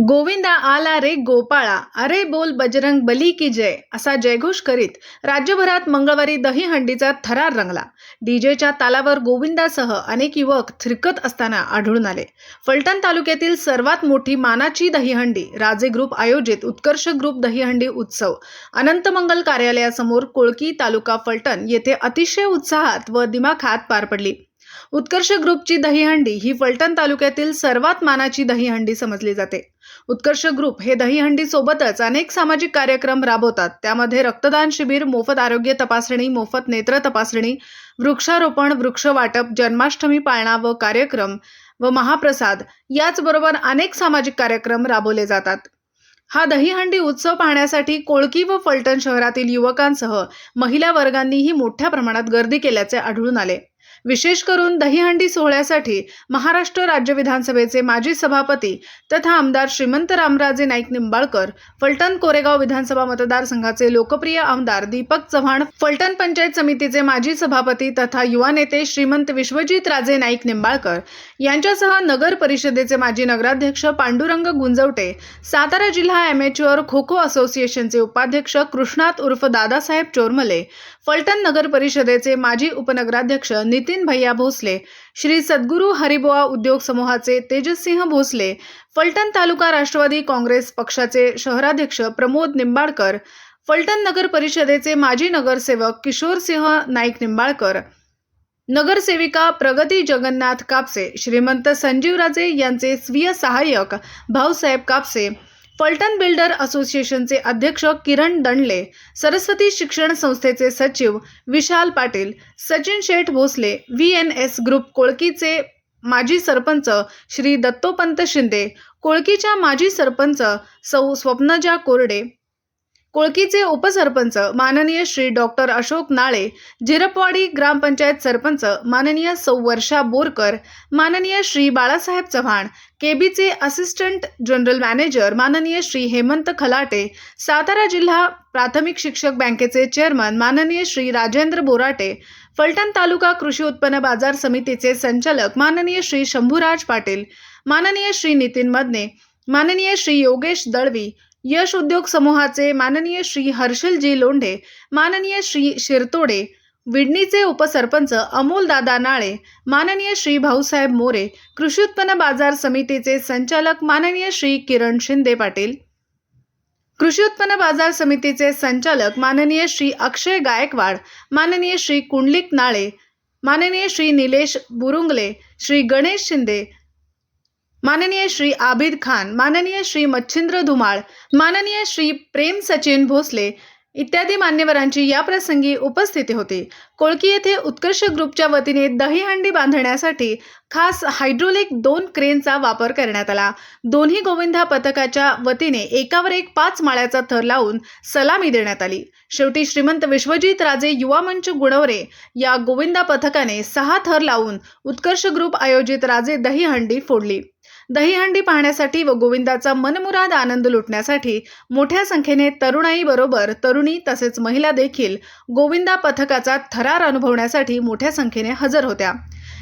गोविंदा आला रे गोपाळा. अरे बोल बजरंग बली की जय असा जयघोष करीत राज्यभरात मंगळवारी दहीहंडीचा थरार रंगला. डीजेच्या तालावर गोविंदासह अनेक युवक थिरकत असताना आढळून आले. फलटण तालुक्यातील सर्वात मोठी मानाची दहीहंडी राजे ग्रुप आयोजित उत्कर्ष ग्रुप दहीहंडी उत्सव अनंतमंगल कार्यालयासमोर कोळकी तालुका फलटण येथे अतिशय उत्साहात व दिमाखात पार पडली. उत्कर्ष ग्रुपची दहीहंडी ही फलटण तालुक्यातील सर्वात मानाची दहीहंडी समजली जाते. उत्कर्ष ग्रुप हे दहीहंडी सोबतच अनेक सामाजिक कार्यक्रम राबवतात. त्यामध्ये रक्तदान शिबिर मोफत आरोग्य तपासणी मोफत नेत्र तपासणी वृक्षारोपण वृक्ष वाटप जन्माष्टमी पाळणा व कार्यक्रम व महाप्रसाद याचबरोबर अनेक सामाजिक कार्यक्रम राबवले जातात. हा दहीहंडी उत्सव पाहण्यासाठी कोळकी व फलटण शहरातील युवकांसह महिला वर्गांनीही मोठ्या प्रमाणात गर्दी केल्याचे आढळून आले. विशेष करून दहीहंडी सोहळ्यासाठी महाराष्ट्र राज्य विधानसभेचे माजी सभापती तथा आमदार श्रीमंत रामराजे नाईक निंबाळकर फलटण कोरेगाव विधानसभा मतदारसंघाचे लोकप्रिय आमदार दीपक चव्हाण फलटण पंचायत समितीचे माजी सभापती तथा युवा नेते श्रीमंत विश्वजित राजे नाईक निंबाळकर यांच्यासह नगर परिषदेचे माजी नगराध्यक्ष पांडुरंग गुंजवटे सातारा जिल्हा ॲमेच्युअर खो खो असोसिएशनचे उपाध्यक्ष कृष्णात उर्फ दादासाहेब चोरमले फलटण नगर परिषदेचे माजी उपनगराध्यक्ष नितीन भैया भोसले श्री सद्गुरू हरिबुवा उद्योग समूहाचे तेजसिंह भोसले फलटण तालुका राष्ट्रवादी काँग्रेस पक्षाचे शहराध्यक्ष प्रमोद निंबाळकर फलटण नगर परिषदेचे माजी नगरसेवक किशोरसिंह नाईक निंबाळकर नगरसेविका प्रगती जगन्नाथ कापसे श्रीमंत संजीवराजे यांचे स्वीय सहाय्यक भाऊसाहेब कापसे फलटण बिल्डर असोसिएशनचे अध्यक्ष किरण दंडले सरस्वती शिक्षण संस्थेचे सचिव Vishal Patil Sachin Sheth Bhosale V N S group कोळकीचे माजी सरपंच श्री दत्तोपंत शिंदे कोळकीच्या माजी सरपंच सौ स्वप्नजा कोरडे कोळकीचे उपसरपंच माननीय श्री डॉक्टर अशोक नाळे जिरपवाडी ग्रामपंचायत सरपंच माननीय सौ. वर्षा बोरकर माननीय श्री बाळासाहेब चव्हाण केबीचे असिस्टंट जनरल मॅनेजर माननीय श्री हेमंत खलाटे सातारा जिल्हा प्राथमिक शिक्षक बँकेचे चेअरमन माननीय श्री राजेंद्र बोराटे फलटण तालुका कृषी उत्पन्न बाजार समितीचे संचालक माननीय श्री शंभूराज पाटील माननीय श्री नितीन मदने माननीय श्री योगेश दळवी यश उद्योग समूहाचे माननीय श्री हर्षलजी लोंढे माननीय श्री शिरतोडे विडणीचे उपसरपंच अमोल दादा नाळे माननीय श्री भाऊसाहेब मोरे कृषी उत्पन्न बाजार समितीचे संचालक माननीय श्री किरण शिंदे पाटील कृषी उत्पन्न बाजार समितीचे संचालक माननीय श्री अक्षय गायकवाड माननीय श्री कुंडलिक नाळे माननीय श्री निलेश बुरुंगले श्री गणेश शिंदे माननीय श्री आबिद खान माननीय श्री मच्छिंद्र धुमाळ माननीय श्री प्रेम सचिन भोसले इत्यादी मान्यवरांची या प्रसंगी उपस्थिती होती. कोळकी येथे उत्कर्ष ग्रुपच्या वतीने दहीहंडी बांधण्यासाठी खास हायड्रोलिक दोन क्रेनचा वापर करण्यात आला. दोन्ही गोविंदा पथकाच्या वतीने एकावर एक पाच माळ्याचा थर लावून सलामी देण्यात आली. शेवटी श्रीमंत विश्वजित राजे युवा मंच गुणवरे या गोविंदा पथकाने सहा थर लावून उत्कर्ष ग्रुप आयोजित राजे दहीहंडी फोडली. दहीहंडी पाहण्यासाठी व गोविंदाचा मनमुराद आनंद लुटण्यासाठी मोठ्या संख्येने तरुणाईबरोबर तरुणी तसेच महिला देखील गोविंदा पथकाचा थरार अनुभवण्यासाठी मोठ्या संख्येने हजर होत्या.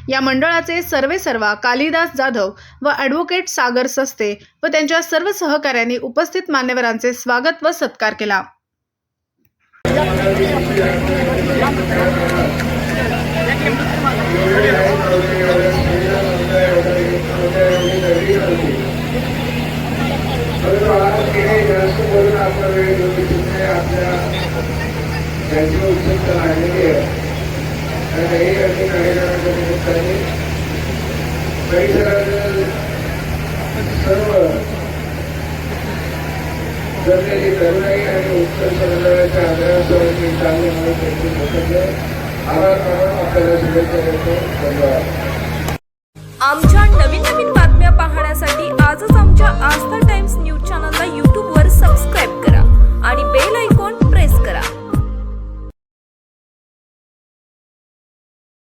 या मंडळाचे सर्वे सर्वा कालिदास जाधव व ॲडव्होकेट सागर सस्ते व त्यांच्या सर्व सहकाऱ्यांनी उपस्थित मान्यवरांचे स्वागत व सत्कार केला. त्यांची उत्सुकता लागलेली आहे. आणि काही अगदी कार्यक्रमाच्या निमित्ताने परिसरातील सर्व जमलेली तरुणाई आणि उत्तर मंडळाच्या आग्रहासह मी चांगले म्हणून त्यांची मोठे आभार मानून आपल्याला शुभेच्छा देतो. धन्यवाद. आमच्या नवीन